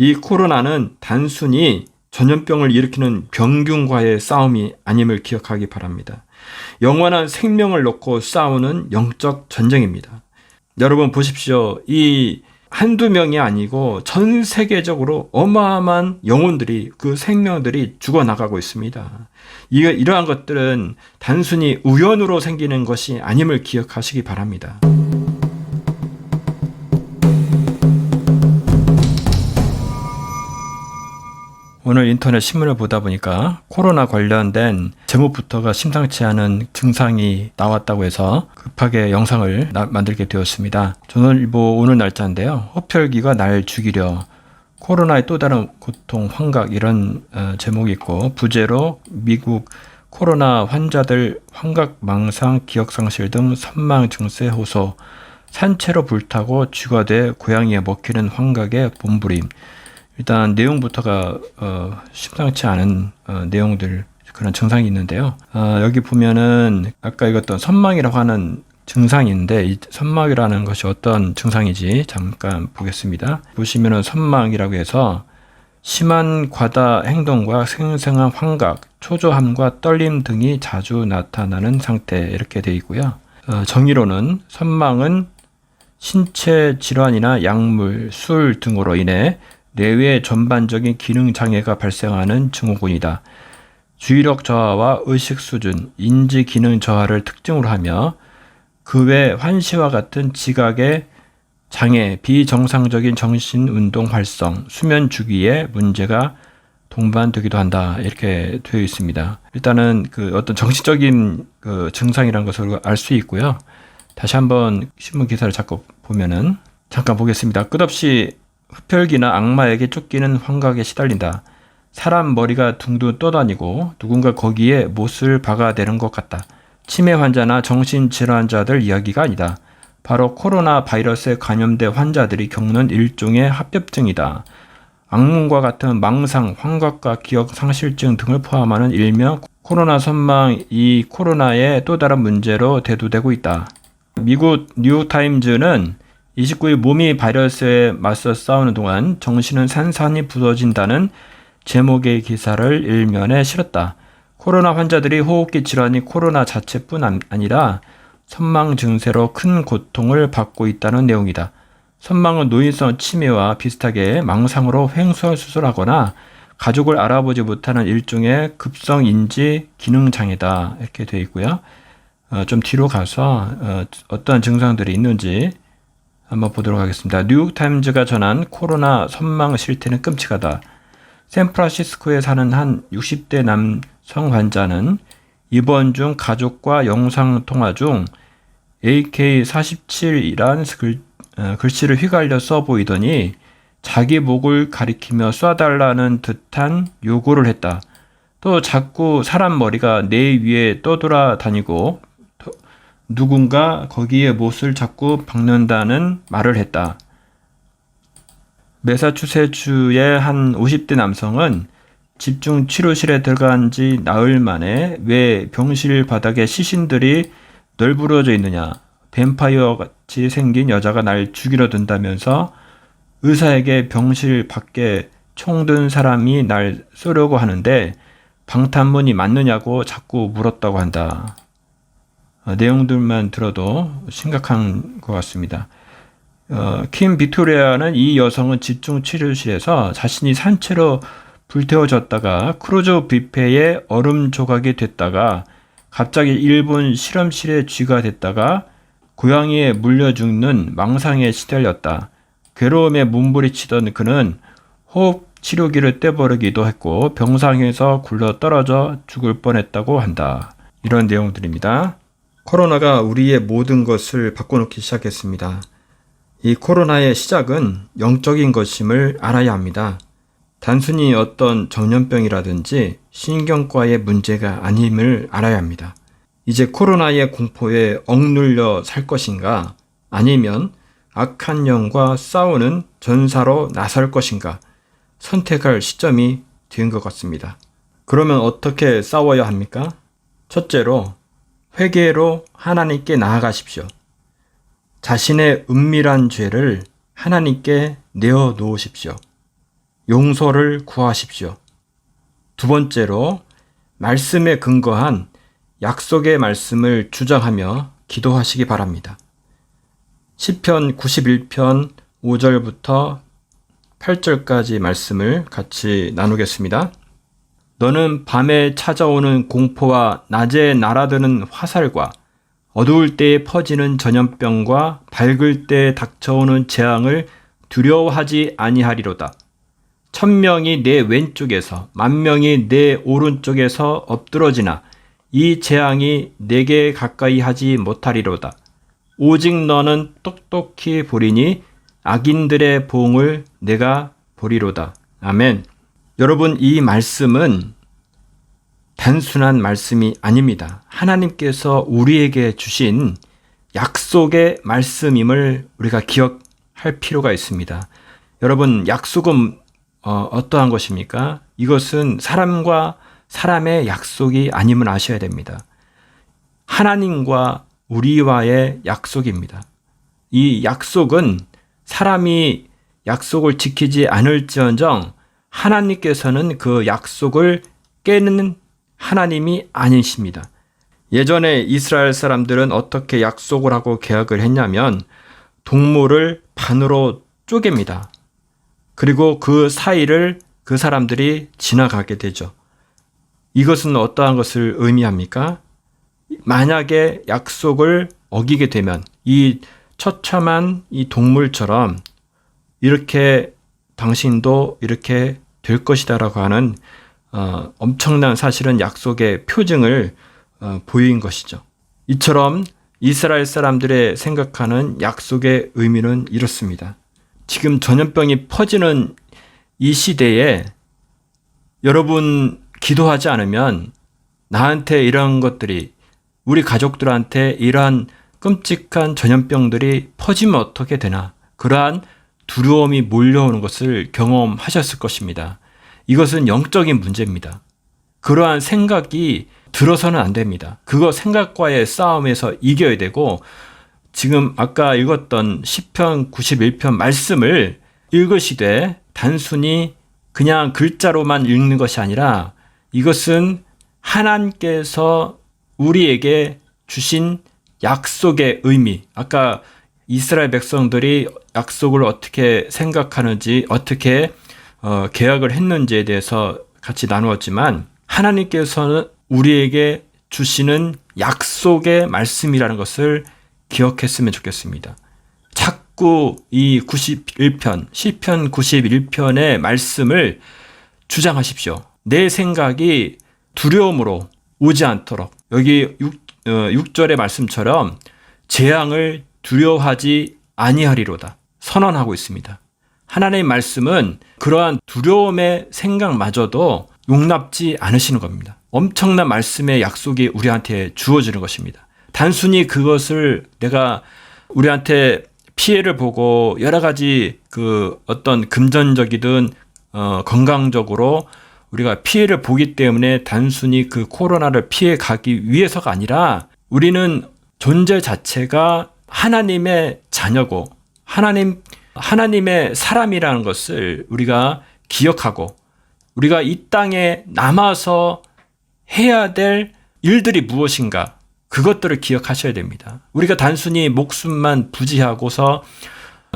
이 코로나는 단순히 전염병을 일으키는 병균과의 싸움이 아님을 기억하기 바랍니다. 영원한 생명을 놓고 싸우는 영적 전쟁입니다. 여러분 보십시오. 이 한두 명이 아니고 전 세계적으로 어마어마한 영혼들이 그 생명들이 죽어나가고 있습니다. 이, 이러한 것들은 단순히 우연으로 생기는 것이 아님을 기억하시기 바랍니다. 오늘 인터넷 신문을 보다 보니까 코로나 관련된 제목부터가 심상치 않은 증상이 나왔다고 해서 급하게 영상을 나, 만들게 되었습니다. 조선일보 오늘 날짜인데요. 호펼기가 날 죽이려 코로나의 또 다른 고통, 환각 이런 어, 제목이 있고 부제로 미국 코로나 환자들 환각, 망상, 기억상실 등 선망 증세 호소 산채로 불타고 쥐가 돼 고양이에 먹히는 환각의 몸부림 일단 내용부터가 어, 심상치 않은 어, 내용들 그런 증상이 있는데요. 어, 여기 보면은 아까 읽었던 선망이라고 하는 증상인데 이 선망이라는 것이 어떤 증상인지 잠깐 보겠습니다. 보시면은 선망이라고 해서 심한 과다 행동과 생생한 환각, 초조함과 떨림 등이 자주 나타나는 상태 이렇게 되어 있고요. 어, 정의로는 선망은 신체 질환이나 약물, 술 등으로 인해 뇌의 전반적인 기능 장애가 발생하는 증후군이다. 주의력 저하와 의식 수준, 인지 기능 저하를 특징으로 하며 그 외 환시와 같은 지각의 장애, 비정상적인 정신 운동 활성, 수면 주기에 문제가 동반되기도 한다. 이렇게 되어 있습니다. 일단은 그 어떤 정신적인 그 증상이라는 것을 알 수 있고요. 다시 한번 신문 기사를 자꾸 보면은 잠깐 보겠습니다. 끝없이 흡혈귀나 악마에게 쫓기는 환각에 시달린다. 사람 머리가 둥둥 떠다니고 누군가 거기에 못을 박아대는 것 같다. 치매 환자나 정신질환자들 이야기가 아니다. 바로 코로나 바이러스에 감염된 환자들이 겪는 일종의 합병증이다. 악몽과 같은 망상, 환각과 기억 상실증 등을 포함하는 일명 코로나 선망 이 코로나의 또 다른 문제로 대두되고 있다. 미국 뉴타임즈는 29일 몸이 바이러스에 맞서 싸우는 동안 정신은 산산이 부서진다는 제목의 기사를 일면에 실었다. 코로나 환자들이 호흡기 질환이 코로나 자체뿐 아니라 선망 증세로 큰 고통을 받고 있다는 내용이다. 선망은 노인성 치매와 비슷하게 망상으로 횡설 수술하거나 가족을 알아보지 못하는 일종의 급성 인지 기능 장애다 이렇게 되어 있고요. 어, 좀 뒤로 가서 어, 어떠한 증상들이 있는지 한번 보도록 하겠습니다. 뉴욕타임즈가 전한 코로나 선망 실태는 끔찍하다. 샌프란시스코에 사는 한 60대 남성 환자는 입원 중 가족과 영상 통화 중 AK-47이란 글, 어, 글씨를 휘갈려 써 보이더니 자기 목을 가리키며 쏴달라는 듯한 요구를 했다. 또 자꾸 사람 머리가 내 위에 떠돌아 다니고 누군가 거기에 못을 자꾸 박는다는 말을 했다. 메사추세주의 한 50대 남성은 집중 치료실에 들어간 지 나흘 만에 왜 병실 바닥에 시신들이 널브러져 있느냐, 뱀파이어 같이 생긴 여자가 날 죽이려 든다면서 의사에게 병실 밖에 총 든 사람이 날 쏘려고 하는데 방탄문이 맞느냐고 자꾸 물었다고 한다. 어, 내용들만 들어도 심각한 것 같습니다. 어, 킴 빅토리아는 이 여성은 집중 치료실에서 자신이 산채로 불태워졌다가 크루즈 뷔페에 얼음 조각이 됐다가 갑자기 일본 실험실에 쥐가 됐다가 고양이에 물려 죽는 망상에 시달렸다. 괴로움에 몸부리치던 그는 호흡 치료기를 떼버리기도 했고 병상에서 굴러 떨어져 죽을 뻔했다고 한다. 이런 내용들입니다. 코로나가 우리의 모든 것을 바꿔놓기 시작했습니다. 이 코로나의 시작은 영적인 것임을 알아야 합니다. 단순히 어떤 전염병이라든지 신경과의 문제가 아님을 알아야 합니다. 이제 코로나의 공포에 억눌려 살 것인가 아니면 악한 영과 싸우는 전사로 나설 것인가 선택할 시점이 된 것 같습니다. 그러면 어떻게 싸워야 합니까? 첫째로 회개로 하나님께 나아가십시오. 자신의 은밀한 죄를 하나님께 내어 놓으십시오. 용서를 구하십시오. 두 번째로 말씀에 근거한 약속의 말씀을 주장하며 기도하시기 바랍니다. 시편 91편 5절부터 8절까지 말씀을 같이 나누겠습니다. 너는 밤에 찾아오는 공포와 낮에 날아드는 화살과 어두울 때에 퍼지는 전염병과 밝을 때에 닥쳐오는 재앙을 두려워하지 아니하리로다. 천명이 내 왼쪽에서 만명이 내 오른쪽에서 엎드러지나 이 재앙이 내게 가까이 하지 못하리로다. 오직 너는 똑똑히 보리니 악인들의 보응을 내가 보리로다. 아멘. 여러분, 이 말씀은 단순한 말씀이 아닙니다. 하나님께서 우리에게 주신 약속의 말씀임을 우리가 기억할 필요가 있습니다. 여러분, 약속은 어, 떠한 것입니까? 이것은 사람과 사람의 약속이 아님을 아셔야 됩니다. 하나님과 우리와의 약속입니다. 이 약속은 사람이 약속을 지키지 않을지언정 하나님께서는 그 약속을 깨는 하나님이 아니십니다. 예전에 이스라엘 사람들은 어떻게 약속을 하고 계약을 했냐면 동물을 반으로 쪼갭니다. 그리고 그 사이를 그 사람들이 지나가게 되죠. 이것은 어떠한 것을 의미합니까? 만약에 약속을 어기게 되면 이 처참한 이 동물처럼 이렇게 당신도 이렇게 될 것이다라고 하는 어, 엄청난 사실은 약속의 표징을 어, 보인 것이죠. 이처럼 이스라엘 사람들의 생각하는 약속의 의미는 이렇습니다. 지금 전염병이 퍼지는 이 시대에 여러분 기도하지 않으면 나한테 이런 것들이 우리 가족들한테 이러한 끔찍한 전염병들이 퍼지면 어떻게 되나 그러한 두려움이 몰려오는 것을 경험하셨을 것입니다. 이것은 영적인 문제입니다. 그러한 생각이 들어서는 안 됩니다. 그거 생각과의 싸움에서 이겨야 되고 지금 아까 읽었던 시편 91편 말씀을 읽으시되 단순히 그냥 글자로만 읽는 것이 아니라 이것은 하나님께서 우리에게 주신 약속의 의미. 아까 이스라엘 백성들이 약속을 어떻게 생각하는지, 어떻게 어, 계약을 했는지에 대해서 같이 나누었지만 하나님께서는 우리에게 주시는 약속의 말씀이라는 것을 기억했으면 좋겠습니다. 자꾸 이 91편, 시편 91편의 말씀을 주장하십시오. 내 생각이 두려움으로 오지 않도록 여기 6, 어, 6절의 말씀처럼 재앙을 두려워하지 아니하리로다 선언하고 있습니다. 하나님의 말씀은 그러한 두려움의 생각마저도 용납지 않으시는 겁니다. 엄청난 말씀의 약속이 우리한테 주어지는 것입니다. 단순히 그것을 내가 우리한테 피해를 보고 여러 가지 그 어떤 금전적이든 어, 건강적으로 우리가 피해를 보기 때문에 단순히 그 코로나를 피해 가기 위해서가 아니라 우리는 존재 자체가 하나님의 자녀고 하나님 하나님의 사람이라는 것을 우리가 기억하고 우리가 이 땅에 남아서 해야 될 일들이 무엇인가 그것들을 기억하셔야 됩니다. 우리가 단순히 목숨만 부지하고서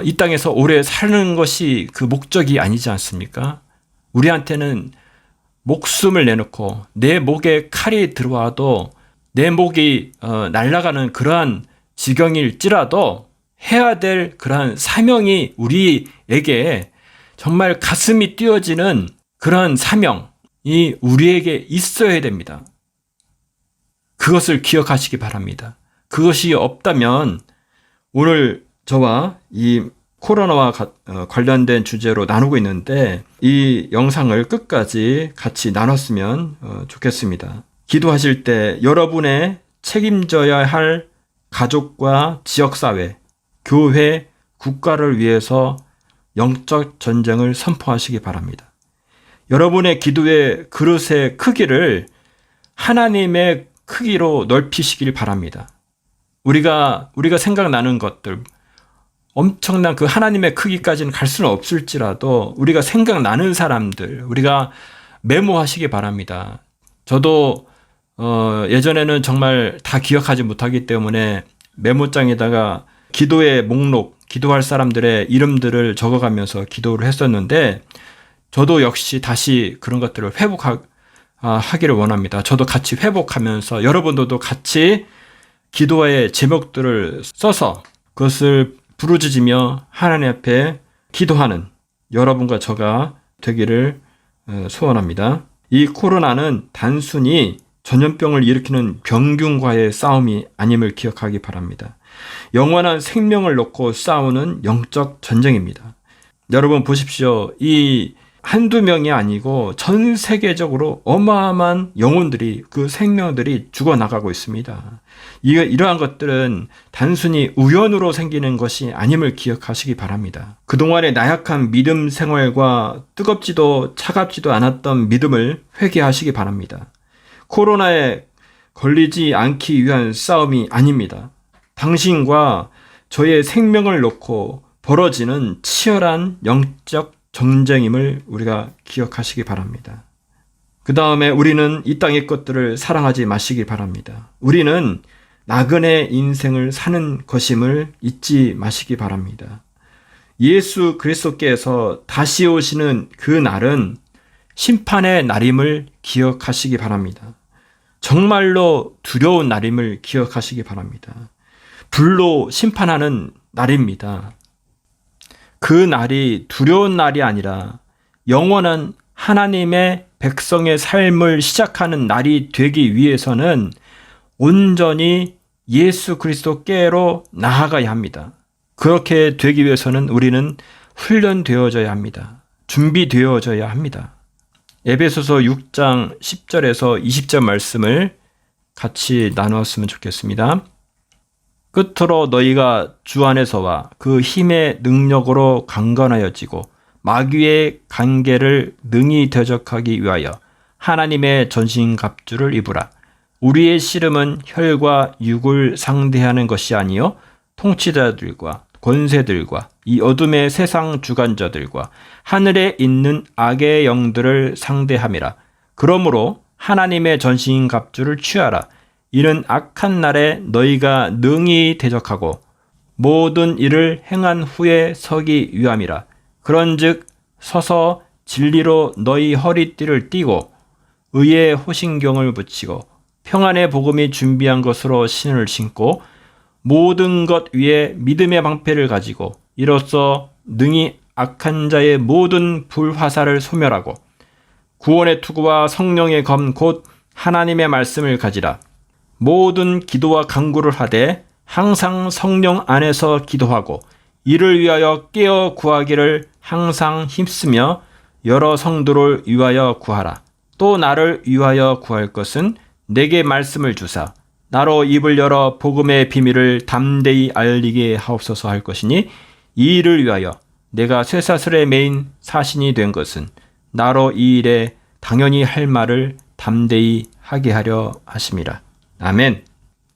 이 땅에서 오래 사는 것이 그 목적이 아니지 않습니까? 우리한테는 목숨을 내놓고 내 목에 칼이 들어와도 내 목이 어, 날아가는 그러한 지경일지라도 해야 될 그러한 사명이 우리에게 정말 가슴이 뛰어지는 그러한 사명이 우리에게 있어야 됩니다. 그것을 기억하시기 바랍니다. 그것이 없다면 오늘 저와 이 코로나와 어, 관련된 주제로 나누고 있는데 이 영상을 끝까지 같이 나눴으면 어, 좋겠습니다. 기도하실 때 여러분의 책임져야 할 가족과 지역사회, 교회, 국가를 위해서 영적 전쟁을 선포하시기 바랍니다. 여러분의 기도의 그릇의 크기를 하나님의 크기로 넓히시길 바랍니다. 우리가, 우리가 생각나는 것들, 엄청난 그 하나님의 크기까지는 갈 수는 없을지라도 우리가 생각나는 사람들 우리가 메모하시기 바랍니다. 저도 어 예전에는 정말 다 기억하지 못하기 때문에 메모장에다가 기도의 목록, 기도할 사람들의 이름들을 적어가면서 기도를 했었는데 저도 역시 다시 그런 것들을 회복하기를 원합니다. 저도 같이 회복하면서 여러분들도 같이 기도의 제목들을 써서 그것을 부르짖으며 하나님 앞에 기도하는 여러분과 저가 되기를 어, 소원합니다. 이 코로나는 단순히 전염병을 일으키는 병균과의 싸움이 아님을 기억하기 바랍니다. 영원한 생명을 놓고 싸우는 영적 전쟁입니다. 여러분 보십시오. 이 한두 명이 아니고 전 세계적으로 어마어마한 영혼들이 그 생명들이 죽어나가고 있습니다. 이, 이러한 것들은 단순히 우연으로 생기는 것이 아님을 기억하시기 바랍니다. 그동안의 나약한 믿음 생활과 뜨겁지도 차갑지도 않았던 믿음을 회개하시기 바랍니다. 코로나에 걸리지 않기 위한 싸움이 아닙니다. 당신과 저의 생명을 놓고 벌어지는 치열한 영적 전쟁임을 우리가 기억하시기 바랍니다. 그 다음에 우리는 이 땅의 것들을 사랑하지 마시기 바랍니다. 우리는 나그네 인생을 사는 것임을 잊지 마시기 바랍니다. 예수 그리스도께서 다시 오시는 그 날은 심판의 날임을 기억하시기 바랍니다. 정말로 두려운 날임을 기억하시기 바랍니다. 불로 심판하는 날입니다. 그 날이 두려운 날이 아니라 영원한 하나님의 백성의 삶을 시작하는 날이 되기 위해서는 온전히 예수 그리스도께로 나아가야 합니다. 그렇게 되기 위해서는 우리는 훈련되어져야 합니다. 준비되어져야 합니다. 에베소서 6장 10절에서 20절 말씀을 같이 나누었으면 좋겠습니다. 끝으로 너희가 주 안에서와 그 힘의 능력으로 강건하여지고 마귀의 관계를 능히 대적하기 위하여 하나님의 전신갑주를 입으라. 우리의 씨름은 혈과 육을 상대하는 것이 아니요 통치자들과 권세들과 이 어둠의 세상 주관자들과 하늘에 있는 악의 영들을 상대함이라. 그러므로 하나님의 전신 갑주를 취하라. 이는 악한 날에 너희가 능히 대적하고 모든 일을 행한 후에 서기 위함이라. 그런즉 서서 진리로 너희 허리띠를 띠고 의의 호신경을 붙이고 평안의 복음이 준비한 것으로 신을 신고 모든 것 위에 믿음의 방패를 가지고 이로써 능히 악한 자의 모든 불화살을 소멸하고 구원의 투구와 성령의 검 곧 하나님의 말씀을 가지라. 모든 기도와 강구를 하되 항상 성령 안에서 기도하고 이를 위하여 깨어 구하기를 항상 힘쓰며 여러 성도를 위하여 구하라. 또 나를 위하여 구할 것은 내게 말씀을 주사 나로 입을 열어 복음의 비밀을 담대히 알리게 하옵소서 할 것이니 이 일을 위하여 내가 쇠사슬의 메인 사신이 된 것은 나로 이 일에 당연히 할 말을 담대히 하게 하려 하심이라. 아멘.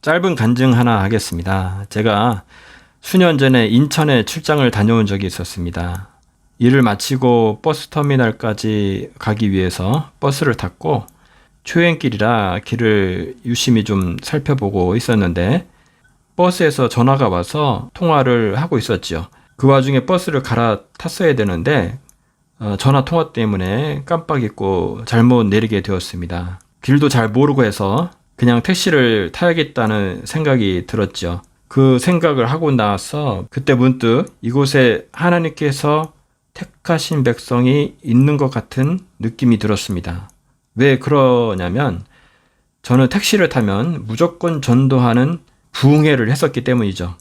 짧은 간증 하나 하겠습니다. 제가 수년 전에 인천에 출장을 다녀온 적이 있었습니다. 일을 마치고 버스 터미널까지 가기 위해서 버스를 탔고 초행길이라 길을 유심히 좀 살펴보고 있었는데 버스에서 전화가 와서 통화를 하고 있었지요. 그 와중에 버스를 갈아탔어야 되는데 어, 전화 통화 때문에 깜빡 잊고 잘못 내리게 되었습니다. 길도 잘 모르고 해서 그냥 택시를 타야겠다는 생각이 들었죠. 그 생각을 하고 나서 그때 문득 이곳에 하나님께서 택하신 백성이 있는 것 같은 느낌이 들었습니다. 왜 그러냐면 저는 택시를 타면 무조건 전도하는 부흥회를 했었기 때문이죠.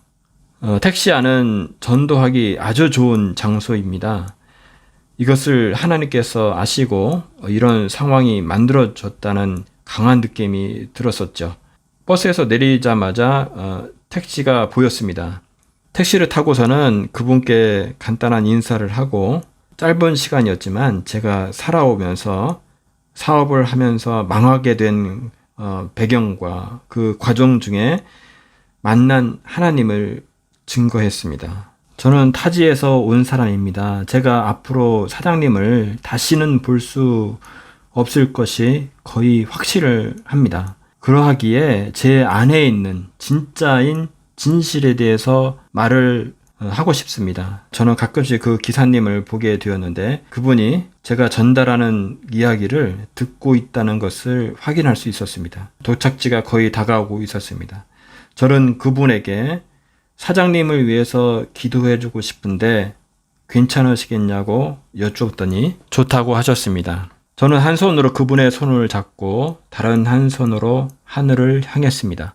어, 택시 안은 전도하기 아주 좋은 장소입니다. 이것을 하나님께서 아시고 이런 상황이 만들어졌다는 강한 느낌이 들었었죠. 버스에서 내리자마자 어, 택시가 보였습니다. 택시를 타고서는 그분께 간단한 인사를 하고 짧은 시간이었지만 제가 살아오면서 사업을 하면서 망하게 된 어, 배경과 그 과정 중에 만난 하나님을 증거했습니다. 저는 타지에서 온 사람입니다. 제가 앞으로 사장님을 다시는 볼 수 없을 것이 거의 확실을 합니다. 그러하기에 제 안에 있는 진짜인 진실에 대해서 말을 어, 하고 싶습니다. 저는 가끔씩 그 기사님을 보게 되었는데 그분이 제가 전달하는 이야기를 듣고 있다는 것을 확인할 수 있었습니다. 도착지가 거의 다가오고 있었습니다. 저는 그분에게 사장님을 위해서 기도해 주고 싶은데 괜찮으시겠냐고 여쭈었더니 좋다고 하셨습니다. 저는 한 손으로 그분의 손을 잡고 다른 한 손으로 하늘을 향했습니다.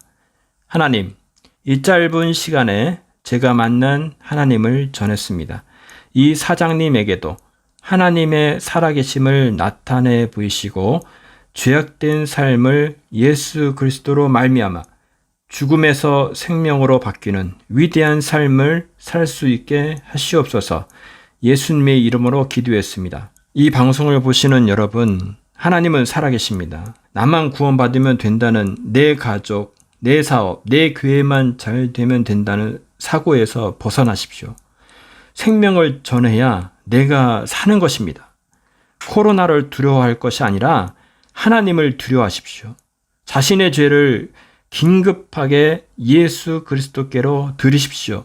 하나님, 이 짧은 시간에 제가 만난 하나님을 전했습니다. 이 사장님에게도 하나님의 살아계심을 나타내 보이시고 죄악된 삶을 예수 그리스도로 말미암아 죽음에서 생명으로 바뀌는 위대한 삶을 살 수 있게 하시옵소서 예수님의 이름으로 기도했습니다. 이 방송을 보시는 여러분, 하나님은 살아계십니다. 나만 구원받으면 된다는 내 가족, 내 사업, 내 교회만 잘 되면 된다는 사고에서 벗어나십시오. 생명을 전해야 내가 사는 것입니다. 코로나를 두려워할 것이 아니라 하나님을 두려워하십시오. 자신의 죄를 긴급하게 예수 그리스도께로 들이십시오.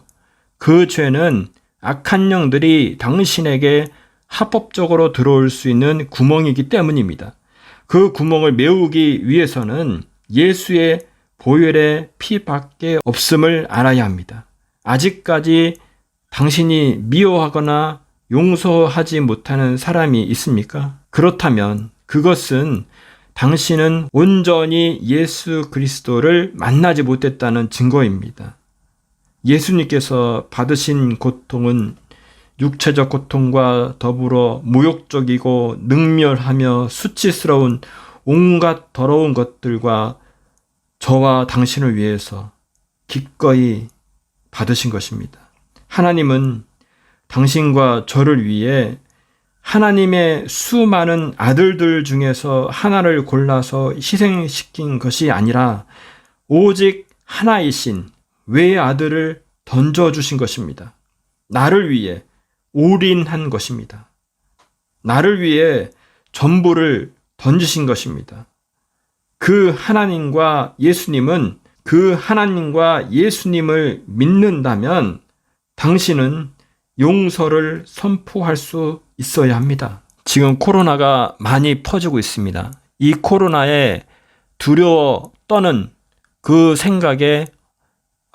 그 죄는 악한 영들이 당신에게 합법적으로 들어올 수 있는 구멍이기 때문입니다. 그 구멍을 메우기 위해서는 예수의 보혈의 피밖에 없음을 알아야 합니다. 아직까지 당신이 미워하거나 용서하지 못하는 사람이 있습니까? 그렇다면 그것은 당신은 온전히 예수 그리스도를 만나지 못했다는 증거입니다. 예수님께서 받으신 고통은 육체적 고통과 더불어 무욕적이고 능멸하며 수치스러운 온갖 더러운 것들과 저와 당신을 위해서 기꺼이 받으신 것입니다. 하나님은 당신과 저를 위해 하나님의 수많은 아들들 중에서 하나를 골라서 희생시킨 것이 아니라 오직 하나이신 외의 아들을 던져주신 것입니다. 나를 위해 올인한 것입니다. 나를 위해 전부를 던지신 것입니다. 그 하나님과 예수님은 그 하나님과 예수님을 믿는다면 당신은 용서를 선포할 수 있어야 합니다. 지금 코로나가 많이 퍼지고 있습니다. 이 코로나에 두려워 떠는 그 생각에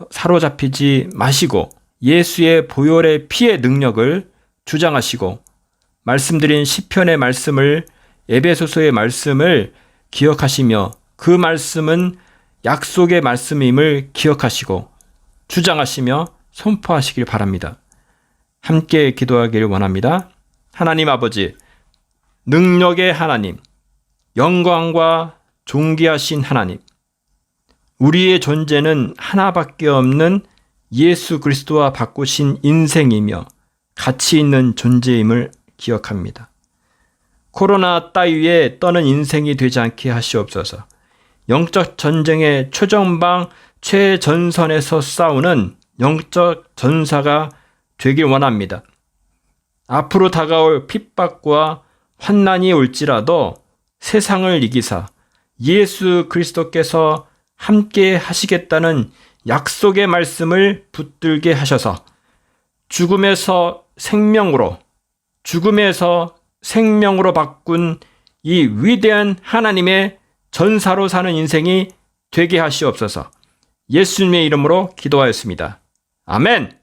사로잡히지 마시고 예수의 보혈의 피의 능력을 주장하시고 말씀드린 시편의 말씀을 에베소서의 말씀을 기억하시며 그 말씀은 약속의 말씀임을 기억하시고 주장하시며 선포하시길 바랍니다. 함께 기도하기를 원합니다. 하나님 아버지, 능력의 하나님, 영광과 존귀하신 하나님, 우리의 존재는 하나밖에 없는 예수 그리스도와 바꾸신 인생이며 가치 있는 존재임을 기억합니다. 코로나 따위에 떠는 인생이 되지 않게 하시옵소서. 영적 전쟁의 최전방 최전선에서 싸우는 영적 전사가 되길 원합니다. 앞으로 다가올 핍박과 환난이 올지라도 세상을 이기사 예수 그리스도께서 함께 하시겠다는 약속의 말씀을 붙들게 하셔서 죽음에서 생명으로, 죽음에서 생명으로 바꾼 이 위대한 하나님의 전사로 사는 인생이 되게 하시옵소서 예수님의 이름으로 기도하였습니다. 아멘!